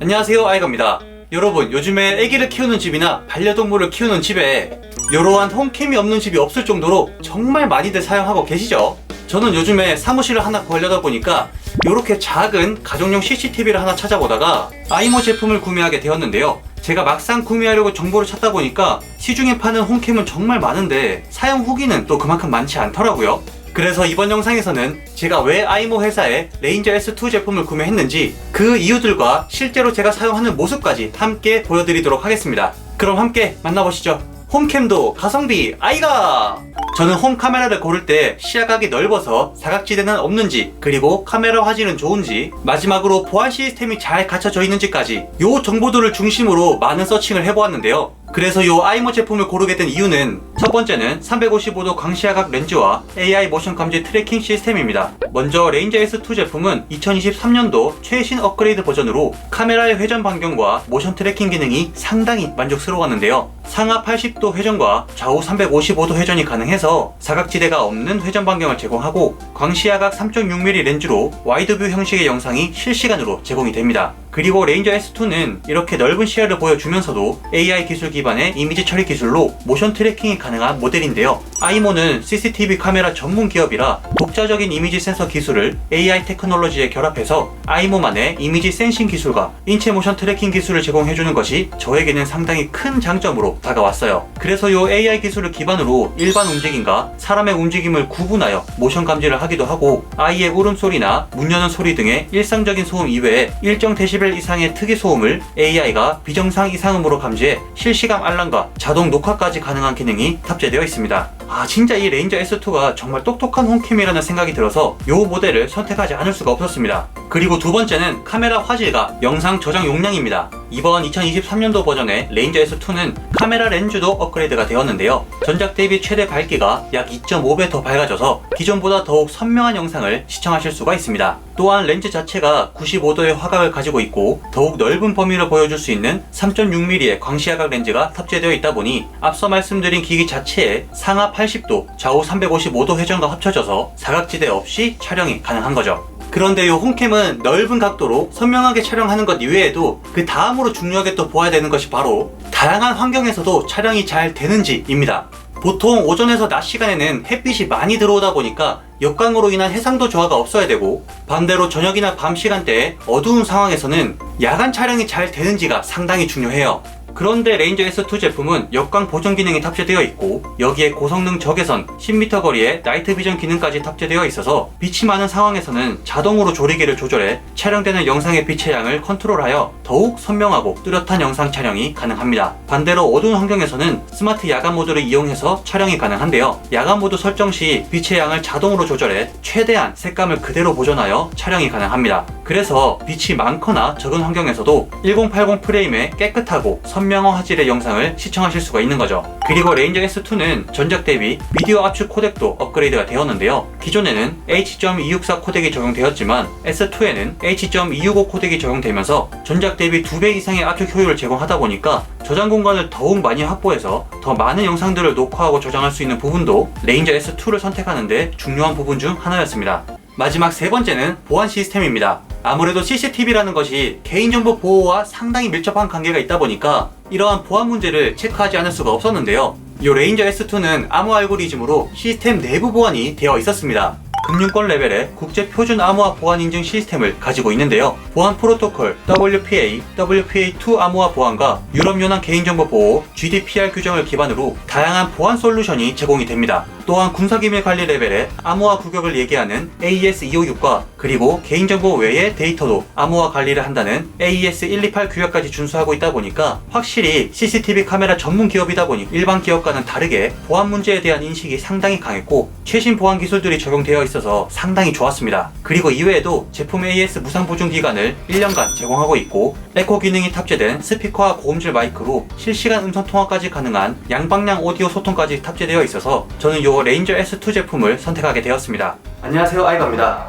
안녕하세요 아이가입니다. 여러분 요즘에 아기를 키우는 집이나 반려동물을 키우는 집에 이러한 홈캠이 없는 집이 없을 정도로 정말 많이들 사용하고 계시죠? 저는 요즘에 사무실을 하나 구하려다 보니까 이렇게 작은 가정용 CCTV를 하나 찾아보다가 아이모 제품을 구매하게 되었는데요. 제가 막상 구매하려고 정보를 찾다 보니까 시중에 파는 홈캠은 정말 많은데 사용 후기는 또 그만큼 많지 않더라고요 그래서 이번 영상에서는 제가 왜 아이모 회사의 레인저 S2 제품을 구매했는지 그 이유들과 실제로 제가 사용하는 모습까지 함께 보여드리도록 하겠습니다. 그럼 함께 만나보시죠. 홈캠도 가성비 아이가! 저는 홈 카메라를 고를 때 시야각이 넓어서 사각지대는 없는지 그리고 카메라 화질은 좋은지 마지막으로 보안 시스템이 잘 갖춰져 있는지까지 요 정보들을 중심으로 많은 서칭을 해보았는데요. 그래서 요 아이모 제품을 고르게 된 이유는 첫 번째는 355도 광시야각 렌즈와 AI 모션 감지 트래킹 시스템입니다. 먼저 레인저 S2 제품은 2023년도 최신 업그레이드 버전으로 카메라의 회전 반경과 모션 트래킹 기능이 상당히 만족스러웠는데요. 상하 80도 회전과 좌우 355도 회전이 가능해서 사각지대가 없는 회전 반경을 제공하고 광시야각 3.6mm 렌즈로 와이드뷰 형식의 영상이 실시간으로 제공이 됩니다. 그리고 레인저 S2는 이렇게 넓은 시야를 보여주면서도 AI 기술 기반의 이미지 처리 기술로 모션 트래킹이 가능한 모델인데요. 아이모는 CCTV 카메라 전문 기업이라 독자적인 이미지 센서 기술을 AI 테크놀로지에 결합해서 아이모만의 이미지 센싱 기술과 인체 모션 트래킹 기술을 제공해주는 것이 저에게는 상당히 큰 장점으로 다가왔어요. 그래서 이 AI 기술을 기반으로 일반 움직임과 사람의 움직임을 구분하여 모션 감지를 하기도 하고 아이의 울음소리나 문 여는 소리 등의 일상적인 소음 이외에 일정 데시벨 이상의 특이 소음을 AI가 비정상 이상음으로 감지해 실시간 알람과 자동 녹화까지 가능한 기능이 탑재되어 있습니다. 아 진짜 이 레인저 S2가 정말 똑똑한 홈캠이라는 생각이 들어서 이 모델을 선택하지 않을 수가 없었습니다. 그리고 두 번째는 카메라 화질과 영상 저장 용량입니다. 이번 2023년도 버전의 레인저 S2는 카메라 렌즈도 업그레이드가 되었는데요. 전작 대비 최대 밝기가 약 2.5배 더 밝아져서 기존보다 더욱 선명한 영상을 시청하실 수가 있습니다. 또한 렌즈 자체가 95도의 화각을 가지고 있고 더욱 넓은 범위를 보여줄 수 있는 3.6mm의 광시야각 렌즈가 탑재되어 있다 보니 앞서 말씀드린 기기 자체에 상하 80도, 좌우 355도 회전과 합쳐져서 사각지대 없이 촬영이 가능한 거죠. 그런데 이 홈캠은 넓은 각도로 선명하게 촬영하는 것 이외에도 그 다음으로 중요하게 또 보아야 되는 것이 바로 다양한 환경에서도 촬영이 잘 되는지입니다. 보통 오전에서 낮 시간에는 햇빛이 많이 들어오다 보니까 역광으로 인한 해상도 저하가 없어야 되고 반대로 저녁이나 밤 시간대에 어두운 상황에서는 야간 촬영이 잘 되는지가 상당히 중요해요. 그런데 레인저 S2 제품은 역광 보정 기능이 탑재되어 있고 여기에 고성능 적외선 10m 거리의 나이트 비전 기능까지 탑재되어 있어서 빛이 많은 상황에서는 자동으로 조리개를 조절해 촬영되는 영상의 빛의 양을 컨트롤하여 더욱 선명하고 뚜렷한 영상 촬영이 가능합니다. 반대로 어두운 환경에서는 스마트 야간 모드를 이용해서 촬영이 가능한데요. 야간 모드 설정 시 빛의 양을 자동으로 조절해 최대한 색감을 그대로 보존하여 촬영이 가능합니다. 그래서 빛이 많거나 적은 환경에서도 1080 프레임의 깨끗하고 선명 한 화질의 영상을 시청하실 수가 있는 거죠. 그리고 레인저 S2는 전작 대비 비디오 압축 코덱도 업그레이드가 되었는데요. 기존에는 H.264 코덱이 적용되었지만 S2에는 H.265 코덱이 적용되면서 전작 대비 2배 이상의 압축 효율을 제공하다 보니까 저장 공간을 더욱 많이 확보해서 더 많은 영상들을 녹화하고 저장할 수 있는 부분도 레인저 S2를 선택하는데 중요한 부분 중 하나였습니다. 마지막 세 번째는 보안 시스템입니다. 아무래도 CCTV라는 것이 개인정보 보호와 상당히 밀접한 관계가 있다 보니까 이러한 보안 문제를 체크하지 않을 수가 없었는데요. 이 레인저 S2는 암호 알고리즘으로 시스템 내부 보안이 되어 있었습니다. 금융권 레벨의 국제 표준 암호화 보안 인증 시스템을 가지고 있는데요. 보안 프로토콜 WPA, WPA2 암호화 보안과 유럽 연합 개인정보 보호 GDPR 규정을 기반으로 다양한 보안 솔루션이 제공이 됩니다. 또한 군사기밀 관리 레벨의 암호화 구격을 얘기하는 AES-256과 그리고 개인정보 외의 데이터도 암호화 관리를 한다는 AES-128 규약까지 준수하고 있다 보니까 확실히 CCTV 카메라 전문 기업이다 보니 일반 기업과는 다르게 보안 문제에 대한 인식이 상당히 강했고 최신 보안 기술들이 적용되어 있어서 상당히 좋았습니다. 그리고 이외에도 제품 AS 무상 보증 기간을 1년간 제공하고 있고 에코 기능이 탑재된 스피커와 고음질 마이크로 실시간 음성 통화까지 가능한 양방향 오디오 소통까지 탑재되어 있어서 저는 이 레인저 S2 제품을 선택하게 되었습니다. 안녕하세요 아이가입니다.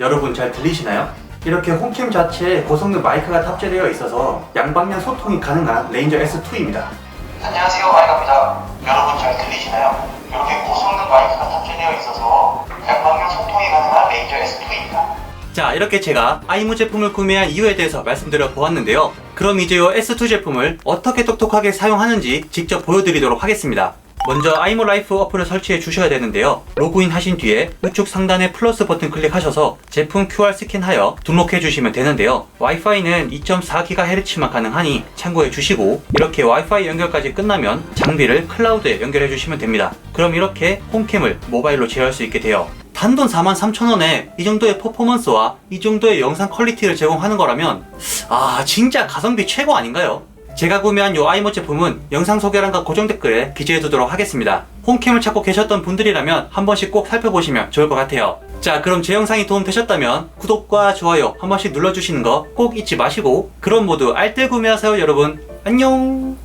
여러분 잘 들리시나요? 이렇게 홈캠 자체에 고성능 마이크가 탑재되어 있어서 양방향 소통이 가능한 레인저 S2입니다. 안녕하세요 아이가입니다 여러분 잘 들리시나요? 이렇게 고성능 마이크가 탑재되어 있어서 양방향 소통이 가능한 레인저 S2입니다 자 이렇게 제가 아이모 제품을 구매한 이유에 대해서 말씀드려 보았는데요. 그럼 이제 이 S2 제품을 어떻게 똑똑하게 사용하는지 직접 보여드리도록 하겠습니다. 먼저 아이모 라이프 어플을 설치해 주셔야 되는데요. 로그인 하신 뒤에 우측 상단에 플러스 버튼 클릭하셔서 제품 QR 스캔하여 등록해 주시면 되는데요. 와이파이는 2.4GHz만 가능하니 참고해 주시고 이렇게 와이파이 연결까지 끝나면 장비를 클라우드에 연결해 주시면 됩니다. 그럼 이렇게 홈캠을 모바일로 제어할 수 있게 돼요 단돈 43,000원에 이 정도의 퍼포먼스와 이 정도의 영상 퀄리티를 제공하는 거라면 아 진짜 가성비 최고 아닌가요? 제가 구매한 요 아이모 제품은 영상 소개란과 고정 댓글에 기재해 두도록 하겠습니다. 홈캠을 찾고 계셨던 분들이라면 한 번씩 꼭 살펴보시면 좋을 것 같아요. 자 그럼 제 영상이 도움되셨다면 구독과 좋아요 한 번씩 눌러주시는 거 꼭 잊지 마시고 그럼 모두 알뜰 구매하세요 여러분 안녕